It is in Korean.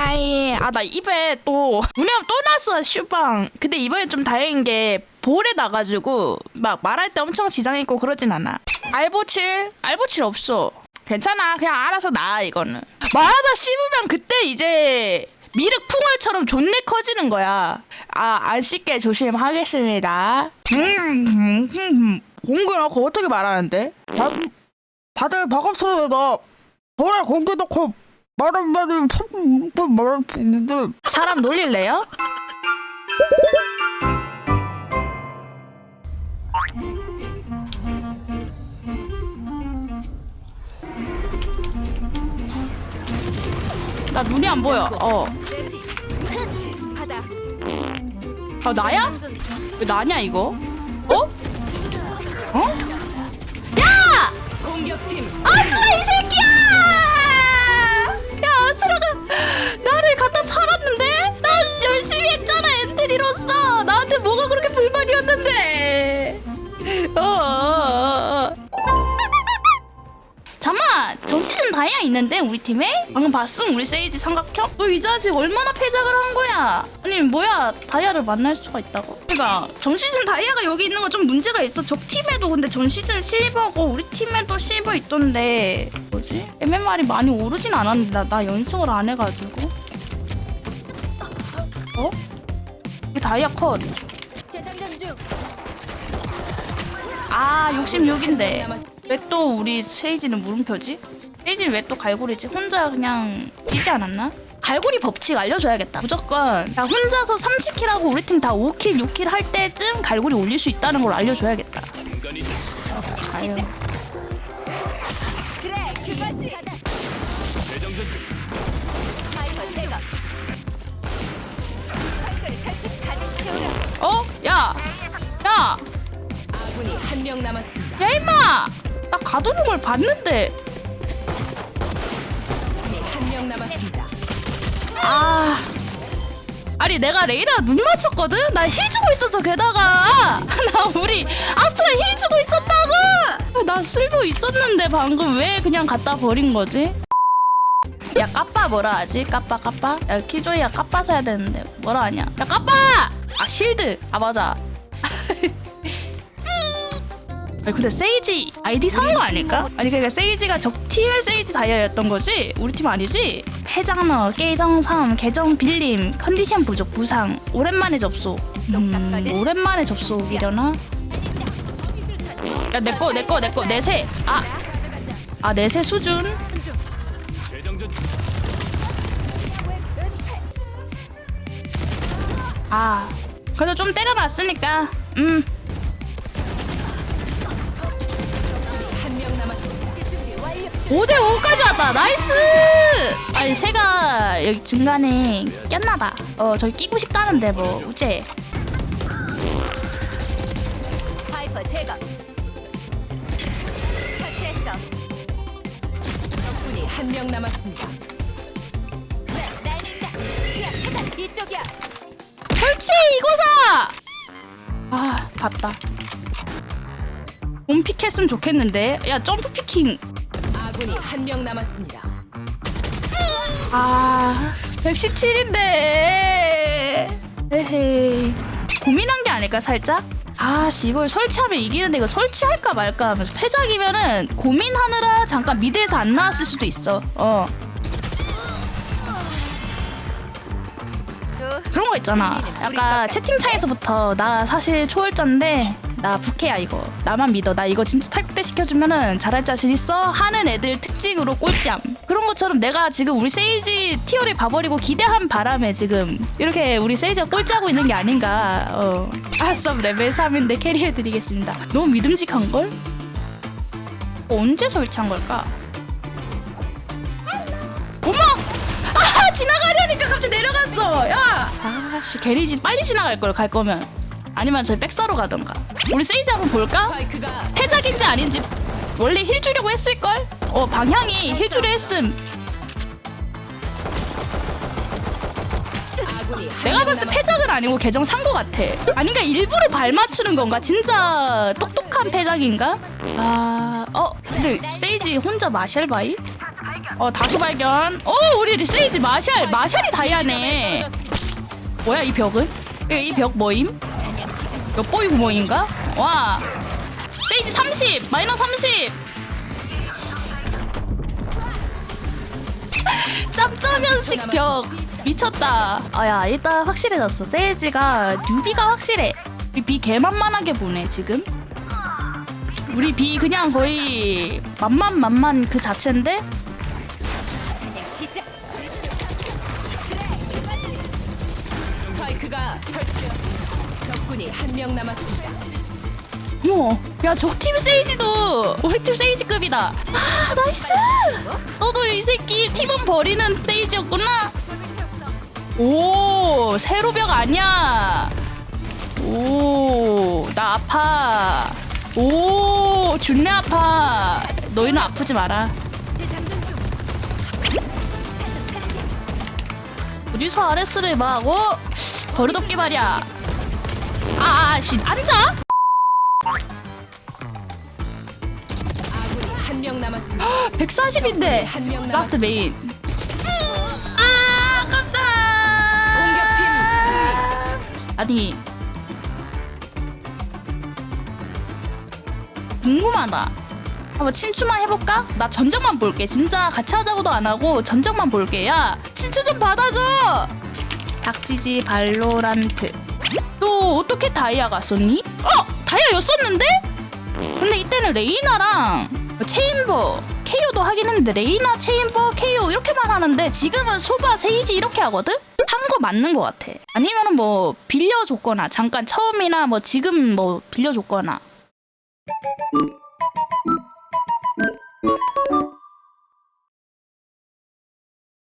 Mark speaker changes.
Speaker 1: 하이 아 나 입에 또 문양 또 났어 슈방. 근데 이번엔 좀 다행인 게 볼에 나가지고 막 말할 때 엄청 지장있고 그러진 않아. 알보칠? 알보칠 없어. 괜찮아. 그냥 알아서 나 이거는. 말하다 씹으면 그때 이제 미륵 풍월처럼 존내 커지는 거야. 아안 씹게 조심하겠습니다. 음, 공구나 그거 어떻게 말하는데? 다, 다들 반갑습니다 볼에 공기 넣고 말은 말은 말은 있는데 사람 놀릴래요? 나 눈이 안 보여. 어.
Speaker 2: 바다
Speaker 1: 아 나야? 왜 나냐 이거? 다이아 있는데 우리 팀에? 방금 봤음 우리 세이지 삼각형? 너 이 자식 얼마나 패작을 한 거야? 아니 뭐야 다이아를 만날 수가 있다고? 그러니까 전 시즌 다이아가 여기 있는 건 좀 문제가 있어 적 팀에도 근데 전 시즌 실버고 우리 팀에도 실버 있던데 뭐지? MMR이 많이 오르진 않았는데 나, 나 연습을 안 해가지고 어? 우리 다이아 컷
Speaker 2: 재장전 중
Speaker 1: 아 66인데 왜 또 우리 세이지는 물음표지? 세이지는 왜또 갈고리지? 혼자 그냥 뛰지 않았나? 갈고리 법칙 알려줘야겠다 무조건 야, 혼자서 30킬하고 우리 팀 다 5킬 6킬 할 때쯤 갈고리 올릴 수 있다는 걸 알려줘야겠다 아유.
Speaker 2: 그래 시바지
Speaker 3: 재정전 중.
Speaker 2: 하이퍼 제거 발걸이 살짝 가득 채우라
Speaker 1: 어? 야! 야!
Speaker 2: 아군이 한 명 남았습니다
Speaker 1: 야 임마! 나 가두는 걸 봤는데
Speaker 2: 한명 남았습니다
Speaker 1: 아 아니 내가 레이나 눈 맞췄거든? 나 힐 주고 있어서 게다가 나 우리 아스라 힐 주고 있었다고 나 쓸모 있었는데 방금 왜 그냥 갖다 버린 거지? 야 까빠 뭐라 하지? 까빠 까빠? 야 키조이야 까빠 사야 되는데 뭐라 하냐 야 까빠! 아 실드 아 맞아 아니 근데 세이지 아이디 산 거 아닐까? 아니 그러니까 세이지가 적팀 세이지 다이아였던 거지? 우리 팀 아니지? 해장러, 깨정삼, 계정 빌림, 컨디션 부족, 부상 오랜만에 접속 음, 오랜만에 접속이려나? 야 내꺼 내꺼 내꺼 내세 아! 아 내세 수준?
Speaker 3: 재정전 중.
Speaker 1: 아 그래도 좀 때려놨으니까 음 5대 5까지 왔다. 나이스. 아니 새가 여기 중간에 꼈나봐. 어 저기 끼고 싶다는데 뭐 우째.
Speaker 2: 하이퍼 제거 처치했어 적군이 한 명 남았습니다 네, 날린다 시야 차단 이쪽이야
Speaker 1: 철치 이거사. 아 봤다. 몸픽 했으면 좋겠는데. 야 점프 피킹.
Speaker 2: 아군이 한 명 남았습니다
Speaker 1: 아 117인데. 에헤이. 고민한 게 아닐까 살짝? 아씨 이걸 설치하면 이기는데 이거 설치할까 말까 하면서 패작이면은 고민하느라 잠깐 미드에서 안 나왔을 수도 있어 어 그런 거 있잖아 약간 채팅창에서부터 나 사실 초월자인데 나 부캐야 이거. 나만 믿어. 나 이거 진짜 탈국대 시켜주면은 잘할 자신 있어? 하는 애들 특징으로 꼴찌함. 그런 것처럼 내가 지금 우리 세이지 티어를 봐버리고 기대한 바람에 지금 이렇게 우리 세이지가 꼴찌하고 있는 게 아닌가. 어. 아썸 레벨 3인데 캐리해드리겠습니다. 너무 믿음직한걸? 어, 언제 설치한 걸까? 어머! 아 지나가려니까 갑자기 내려갔어. 야! 아씨 게리지 빨리 지나갈 걸 갈 거면 아니면 저희 백사로 가던가 우리 세이지 한번 볼까? 패작인지 아닌지 원래 힐 주려고 했을걸? 어 방향이 힐 주려 했음 내가
Speaker 2: 명
Speaker 1: 봤을 때 패작은 아니고 계정 산 거 같아 아닌가 일부러 발 맞추는 건가? 진짜 똑똑한 패작인가? 아... 어? 근데 세이지 혼자 마샬바이? 어 다수 발견. 어 우리 세이지 마샬 마샬이 다이아네. 뭐야 이 벽은? 이 벽 뭐임? 몇 보이 구멍인가? 와 세이지 30 마이너스 30 짬짜면식 벽 미쳤다 아야 일단 확실해졌어 세이지가 뉴비가 확실해 우리 비 개만만하게 보네 지금 우리 비 그냥 거의 만만만만 그 자체인데.
Speaker 4: 스파이크가 설치되었습니다. 적군이 한 명 남았습니다.
Speaker 1: 야, 저팀 세이지도 우리 팀 세이지급이다. 아, 나이스. 너도 이 새끼 팀원 버리는 세이지였구나. 오, 세로벽 아니야. 오, 나 아파. 오, 준내 아파. 너희는 아프지 마라. 어디서 아레스를 막, 어? 버릇없게 말이야. 아, 아, 씨, 앉아?
Speaker 4: 아군이 한 명 남았습니다.
Speaker 1: 140인데.
Speaker 4: 한명
Speaker 1: 라스트. 메인. 아, 아깝다. 아니. 궁금하다. 한번 친추만 해볼까? 나 전적만 볼게. 진짜 같이 하자고도 안 하고 전적만 볼게. 야, 친추 좀 받아줘. 닥지지 발로란트. 또 어떻게 다이아가 썼니? 어, 다이아였었는데? 근데 이때는 레이나랑 체인버, KO도 하긴 했는데 레이나, 체인버, KO 이렇게만 하는데 지금은 소바, 세이지 이렇게 하거든? 한 거 맞는 것 같아. 아니면은 뭐 빌려줬거나 잠깐 처음이나 뭐 지금 뭐 빌려줬거나.